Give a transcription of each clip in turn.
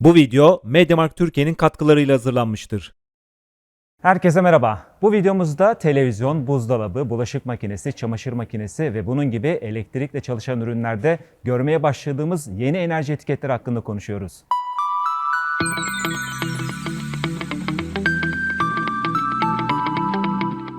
Bu video Mediamarkt Türkiye'nin katkılarıyla hazırlanmıştır. Herkese merhaba. Bu videomuzda televizyon, buzdolabı, bulaşık makinesi, çamaşır makinesi ve bunun gibi elektrikle çalışan ürünlerde görmeye başladığımız yeni enerji etiketleri hakkında konuşuyoruz.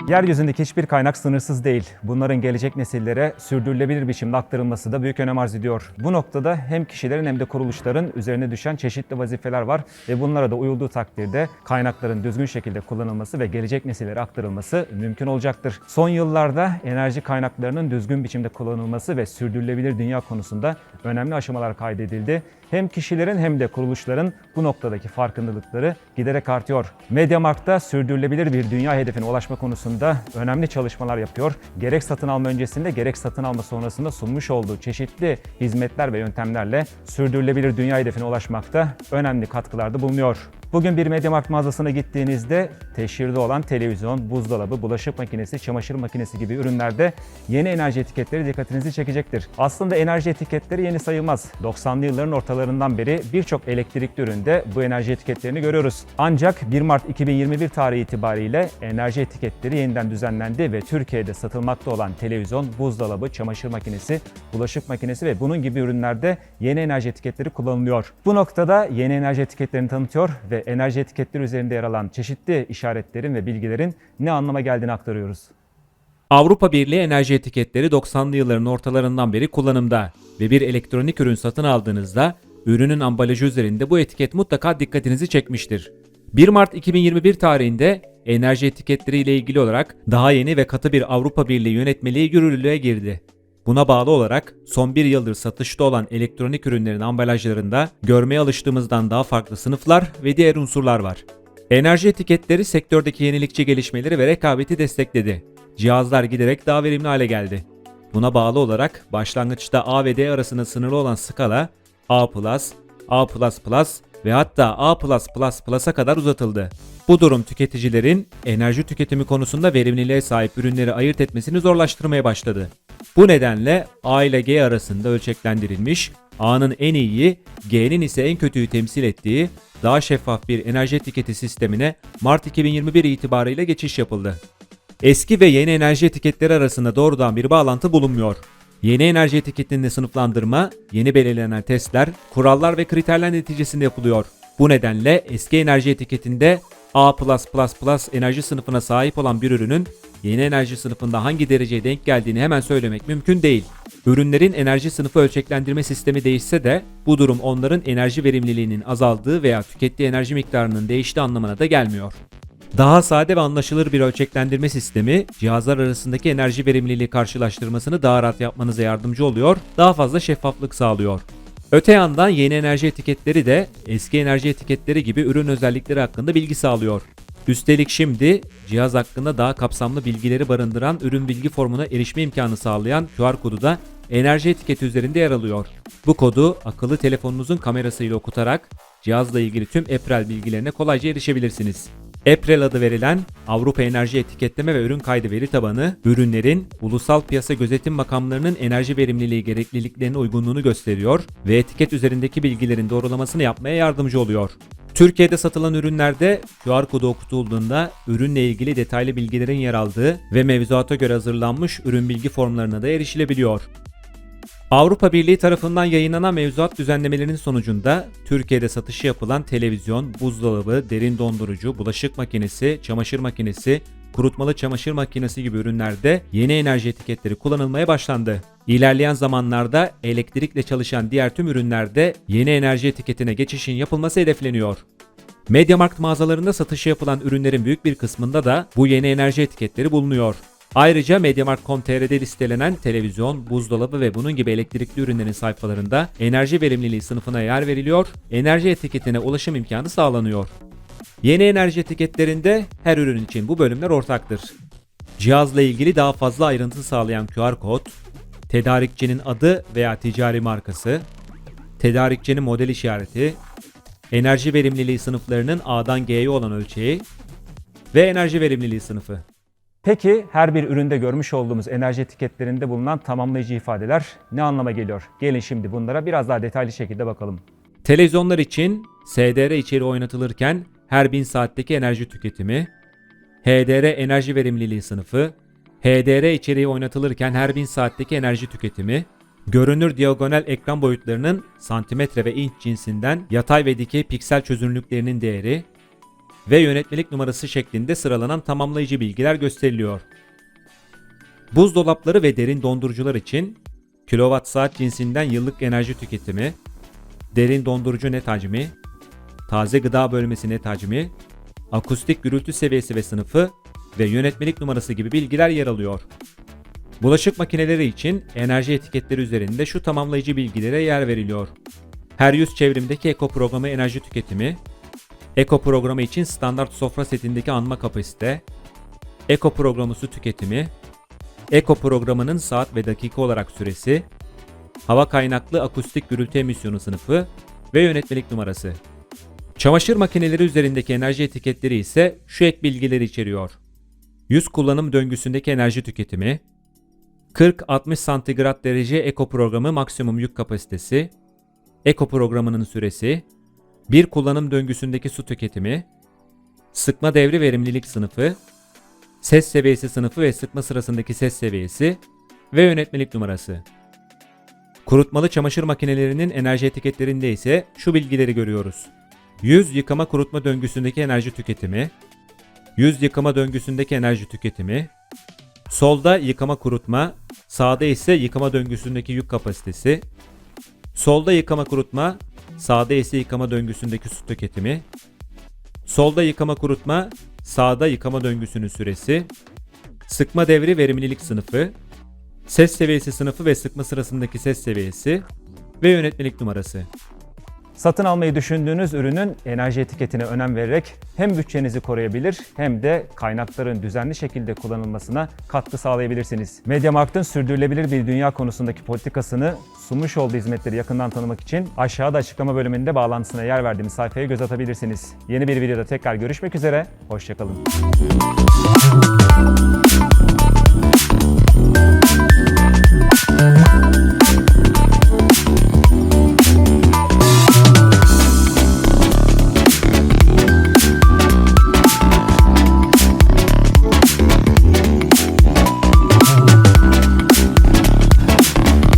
Yeryüzündeki hiçbir kaynak sınırsız değil. Bunların gelecek nesillere sürdürülebilir biçimde aktarılması da büyük önem arz ediyor. Bu noktada hem kişilerin hem de kuruluşların üzerine düşen çeşitli vazifeler var ve bunlara da uyulduğu takdirde kaynakların düzgün şekilde kullanılması ve gelecek nesillere aktarılması mümkün olacaktır. Son yıllarda enerji kaynaklarının düzgün biçimde kullanılması ve sürdürülebilir dünya konusunda önemli aşamalar kaydedildi. Hem kişilerin hem de kuruluşların bu noktadaki farkındalıkları giderek artıyor. Mediamarkt'ta sürdürülebilir bir dünya hedefine ulaşma konusunda önemli çalışmalar yapıyor. Gerek satın alma öncesinde gerek satın alma sonrasında sunmuş olduğu çeşitli hizmetler ve yöntemlerle sürdürülebilir dünya hedefine ulaşmakta önemli katkılarda bulunuyor. Bugün bir Mediamarkt mağazasına gittiğinizde teşhirde olan televizyon, buzdolabı, bulaşık makinesi, çamaşır makinesi gibi ürünlerde yeni enerji etiketleri dikkatinizi çekecektir. Aslında enerji etiketleri yeni sayılmaz. 90'lı yılların ortalarından beri birçok elektrikli üründe bu enerji etiketlerini görüyoruz. Ancak 1 Mart 2021 tarihi itibariyle enerji etiketleri yeniden düzenlendi ve Türkiye'de satılmakta olan televizyon, buzdolabı, çamaşır makinesi, bulaşık makinesi ve bunun gibi ürünlerde yeni enerji etiketleri kullanılıyor. Bu noktada yeni enerji etiketlerini tanıtıyor ve enerji etiketleri üzerinde yer alan çeşitli işaretlerin ve bilgilerin ne anlama geldiğini aktarıyoruz. Avrupa Birliği enerji etiketleri 90'lı yılların ortalarından beri kullanımda ve bir elektronik ürün satın aldığınızda ürünün ambalajı üzerinde bu etiket mutlaka dikkatinizi çekmiştir. 1 Mart 2021 tarihinde enerji etiketleri ile ilgili olarak daha yeni ve katı bir Avrupa Birliği yönetmeliği yürürlüğe girdi. Buna bağlı olarak son bir yıldır satışta olan elektronik ürünlerin ambalajlarında görmeye alıştığımızdan daha farklı sınıflar ve diğer unsurlar var. Enerji etiketleri sektördeki yenilikçi gelişmeleri ve rekabeti destekledi. Cihazlar giderek daha verimli hale geldi. Buna bağlı olarak başlangıçta A ve D arasında sınırlı olan skala A+, A++ ve hatta A+++'a kadar uzatıldı. Bu durum tüketicilerin enerji tüketimi konusunda verimliliğe sahip ürünleri ayırt etmesini zorlaştırmaya başladı. Bu nedenle A ile G arasında ölçeklendirilmiş, A'nın en iyiyi, G'nin ise en kötüyü temsil ettiği daha şeffaf bir enerji etiketi sistemine Mart 2021 itibarıyla geçiş yapıldı. Eski ve yeni enerji etiketleri arasında doğrudan bir bağlantı bulunmuyor. Yeni enerji etiketinde sınıflandırma, yeni belirlenen testler, kurallar ve kriterler neticesinde yapılıyor. Bu nedenle eski enerji etiketinde A++ enerji sınıfına sahip olan bir ürünün yeni enerji sınıfında hangi dereceye denk geldiğini hemen söylemek mümkün değil. Ürünlerin enerji sınıfı ölçeklendirme sistemi değişse de bu durum onların enerji verimliliğinin azaldığı veya tükettiği enerji miktarının değiştiği anlamına da gelmiyor. Daha sade ve anlaşılır bir ölçeklendirme sistemi cihazlar arasındaki enerji verimliliği karşılaştırmasını daha rahat yapmanıza yardımcı oluyor, daha fazla şeffaflık sağlıyor. Öte yandan yeni enerji etiketleri de eski enerji etiketleri gibi ürün özellikleri hakkında bilgi sağlıyor. Üstelik şimdi cihaz hakkında daha kapsamlı bilgileri barındıran ürün bilgi formuna erişme imkanı sağlayan QR kodu da enerji etiketi üzerinde yer alıyor. Bu kodu akıllı telefonunuzun kamerasıyla okutarak cihazla ilgili tüm April bilgilerine kolayca erişebilirsiniz. April adı verilen Avrupa Enerji Etiketleme ve Ürün Kaydı Veri Tabanı, ürünlerin ulusal piyasa gözetim makamlarının enerji verimliliği gerekliliklerine uygunluğunu gösteriyor ve etiket üzerindeki bilgilerin doğrulamasını yapmaya yardımcı oluyor. Türkiye'de satılan ürünlerde QR kodu okutulduğunda ürünle ilgili detaylı bilgilerin yer aldığı ve mevzuata göre hazırlanmış ürün bilgi formlarına da erişilebiliyor. Avrupa Birliği tarafından yayınlanan mevzuat düzenlemelerinin sonucunda Türkiye'de satışı yapılan televizyon, buzdolabı, derin dondurucu, bulaşık makinesi, çamaşır makinesi, kurutmalı çamaşır makinesi gibi ürünlerde yeni enerji etiketleri kullanılmaya başlandı. İlerleyen zamanlarda elektrikle çalışan diğer tüm ürünlerde yeni enerji etiketine geçişin yapılması hedefleniyor. Mediamarkt mağazalarında satışı yapılan ürünlerin büyük bir kısmında da bu yeni enerji etiketleri bulunuyor. Ayrıca Mediamarkt.com.tr'de listelenen televizyon, buzdolabı ve bunun gibi elektrikli ürünlerin sayfalarında enerji verimliliği sınıfına yer veriliyor, enerji etiketine ulaşım imkanı sağlanıyor. Yeni enerji etiketlerinde her ürün için bu bölümler ortaktır. Cihazla ilgili daha fazla ayrıntı sağlayan QR kod, tedarikçinin adı veya ticari markası, tedarikçinin model işareti, enerji verimliliği sınıflarının A'dan G'ye olan ölçeği ve enerji verimliliği sınıfı. Peki her bir üründe görmüş olduğumuz enerji etiketlerinde bulunan tamamlayıcı ifadeler ne anlama geliyor? Gelin şimdi bunlara biraz daha detaylı şekilde bakalım. Televizyonlar için SDR içeriği oynatılırken her 1000 saatteki enerji tüketimi, HDR enerji verimliliği sınıfı, HDR içeriği oynatılırken her 1000 saatteki enerji tüketimi, görünür diagonal ekran boyutlarının santimetre ve inç cinsinden yatay ve dikey piksel çözünürlüklerinin değeri ve yönetmelik numarası şeklinde sıralanan tamamlayıcı bilgiler gösteriliyor. Buzdolapları ve derin dondurucular için kilowatt saat cinsinden yıllık enerji tüketimi, derin dondurucu net hacmi, taze gıda bölmesi net hacmi, akustik gürültü seviyesi ve sınıfı ve yönetmelik numarası gibi bilgiler yer alıyor. Bulaşık makineleri için enerji etiketleri üzerinde şu tamamlayıcı bilgilere yer veriliyor. Her yüz çevrimdeki eko programı enerji tüketimi, eko programı için standart sofra setindeki anma kapasite, eko programı su tüketimi, eko programının saat ve dakika olarak süresi, hava kaynaklı akustik gürültü emisyonu sınıfı ve yönetmelik numarası. Çamaşır makineleri üzerindeki enerji etiketleri ise şu ek bilgileri içeriyor. 100 kullanım döngüsündeki enerji tüketimi, 40-60 santigrat derece eko programı maksimum yük kapasitesi, eko programının süresi, bir kullanım döngüsündeki su tüketimi, sıkma devri verimlilik sınıfı, ses seviyesi sınıfı ve sıkma sırasındaki ses seviyesi ve yönetmelik numarası. Kurutmalı çamaşır makinelerinin enerji etiketlerinde ise şu bilgileri görüyoruz. 100 yıkama kurutma döngüsündeki enerji tüketimi, 100 yıkama döngüsündeki enerji tüketimi, solda yıkama kurutma, sağda ise yıkama döngüsündeki yük kapasitesi, solda yıkama kurutma, sağda ise yıkama döngüsündeki su tüketimi, solda yıkama kurutma, sağda yıkama döngüsünün süresi, sıkma devri verimlilik sınıfı, ses seviyesi sınıfı ve sıkma sırasındaki ses seviyesi ve yönetmelik numarası. Satın almayı düşündüğünüz ürünün enerji etiketine önem vererek hem bütçenizi koruyabilir hem de kaynakların düzenli şekilde kullanılmasına katkı sağlayabilirsiniz. MediaMarkt'ın sürdürülebilir bir dünya konusundaki politikasını sunmuş olduğu hizmetleri yakından tanımak için aşağıda açıklama bölümünde bağlantısına yer verdiğimiz sayfaya göz atabilirsiniz. Yeni bir videoda tekrar görüşmek üzere, hoşçakalın.